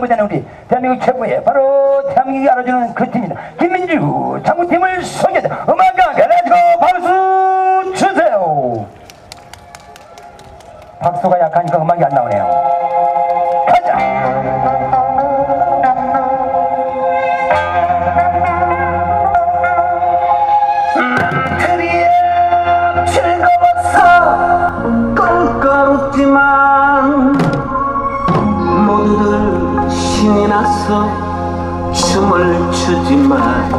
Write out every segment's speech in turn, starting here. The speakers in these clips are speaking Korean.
무대는 우리 대한민국 최고의 바로 대한민국이 알아주는 그 팀입니다. 김민주 장군팀을 소개합니다. 음악가 가라지고 박수 주세요. 박수가 약하니까 음악이 안 나오네요. 가자. 나서 춤을 추지만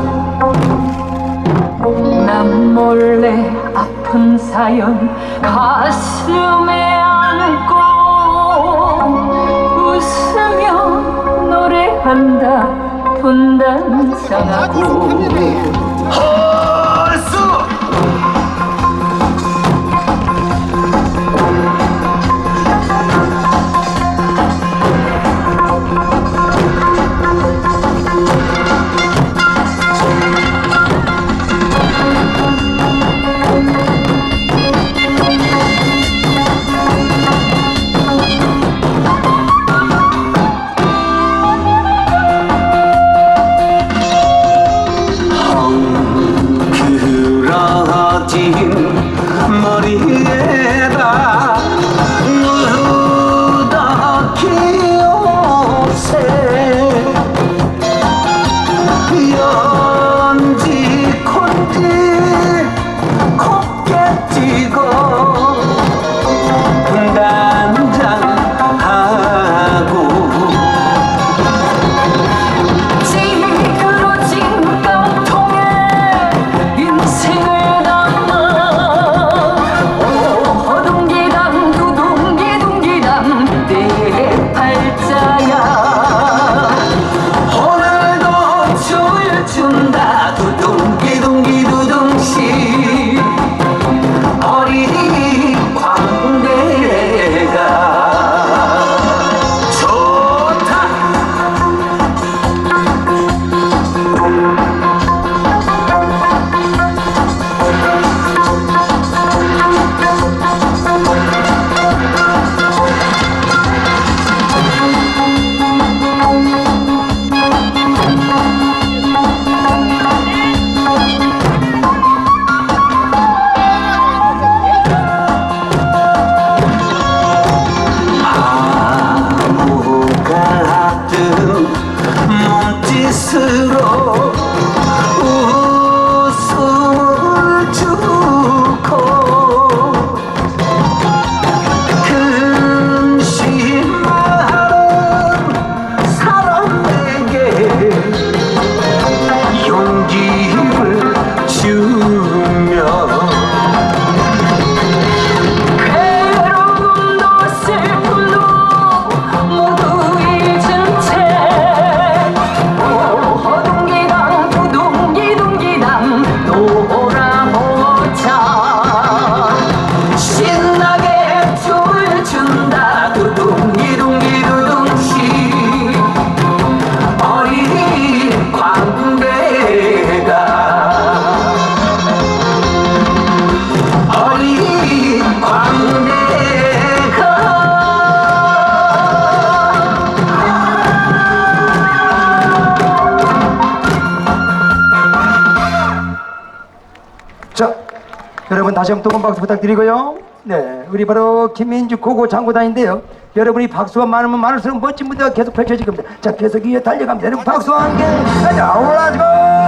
난 몰래 아픈 사연 가슴에 안고 웃으며 노래한다 분단장하고 다시 한번 뜨거운 박수 부탁드리고요. 네, 우리 바로 김민주 고고 장구단인데요. 여러분이 박수가 많으면 많을수록 멋진 무대가 계속 펼쳐질 겁니다. 자, 계속 이어 달려갑니다. 여러분 박수와 함께 가자, 올라지고!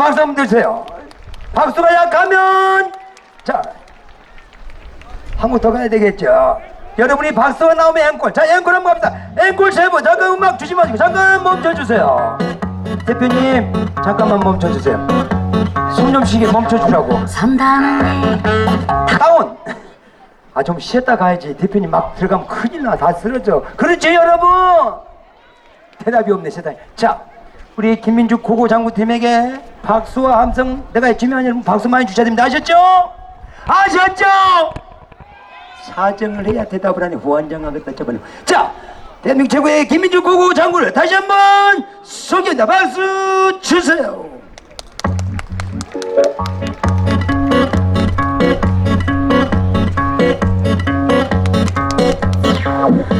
박수 한번 드세요. 박수가 약하면 자, 한번더 가야 되겠죠. 여러분이 박수가 나오면 앵콜. 자, 앵콜 한번 갑니다. 앵콜 세번 잠깐 음악 주지 마시고 잠깐 멈춰주세요. 대표님, 잠깐만 멈춰주세요. 숨 좀 쉬게 멈춰주라고. 산다는 다운. 아, 좀 쉬었다 가야지. 대표님 막 들어가면 큰일 나. 다 쓰러져. 그렇지, 여러분? 대답이 없네, 세상에. 자, 우리 김민주 고고 장군팀에게 박수와 함성 내가 해주면 여러분 박수 많이 주셔야 됩니다. 아셨죠? 아셨죠? 사정을 해야 대답을 하니 후원장하겠다 저번에. 자, 대한민국 최고의 김민주 고고 장군을 다시 한번 소개한다. 박수 주세요.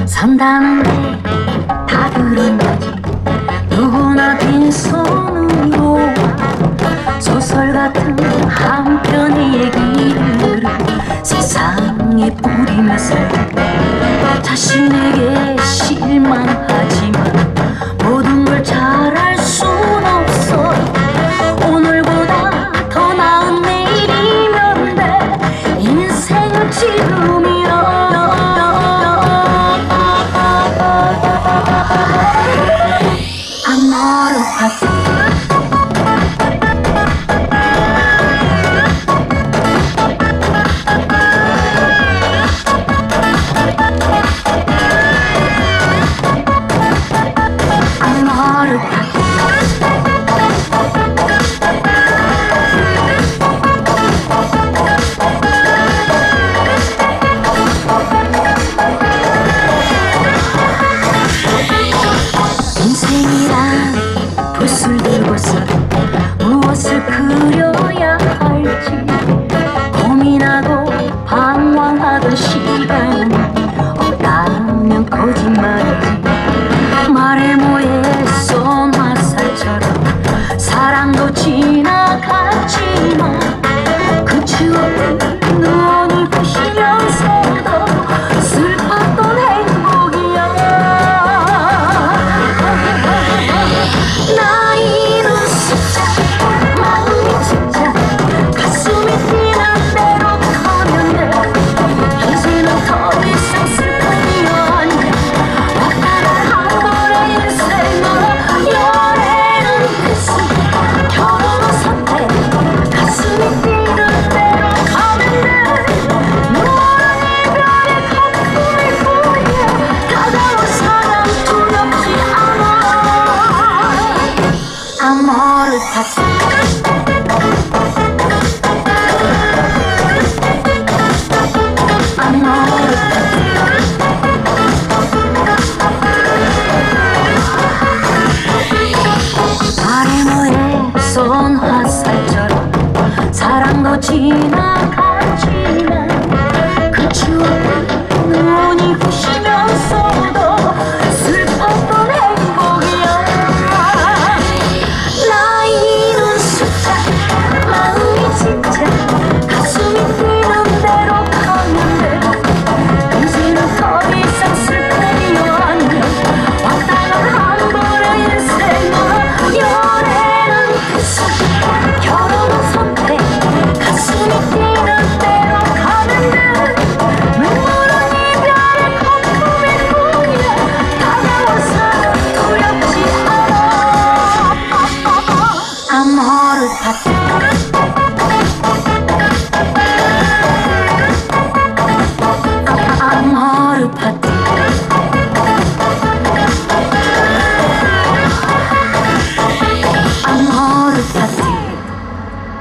산다 누구나 빈손으로 소설 같은 한 편의 얘기를 세상에 뿌리면서 자신에게 실망하지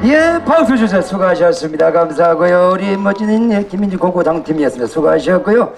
예, 박수 그 주셔서 수고하셨습니다. 감사하고요. 우리 멋진 김민주 고고당 팀이었습니다. 수고하셨고요.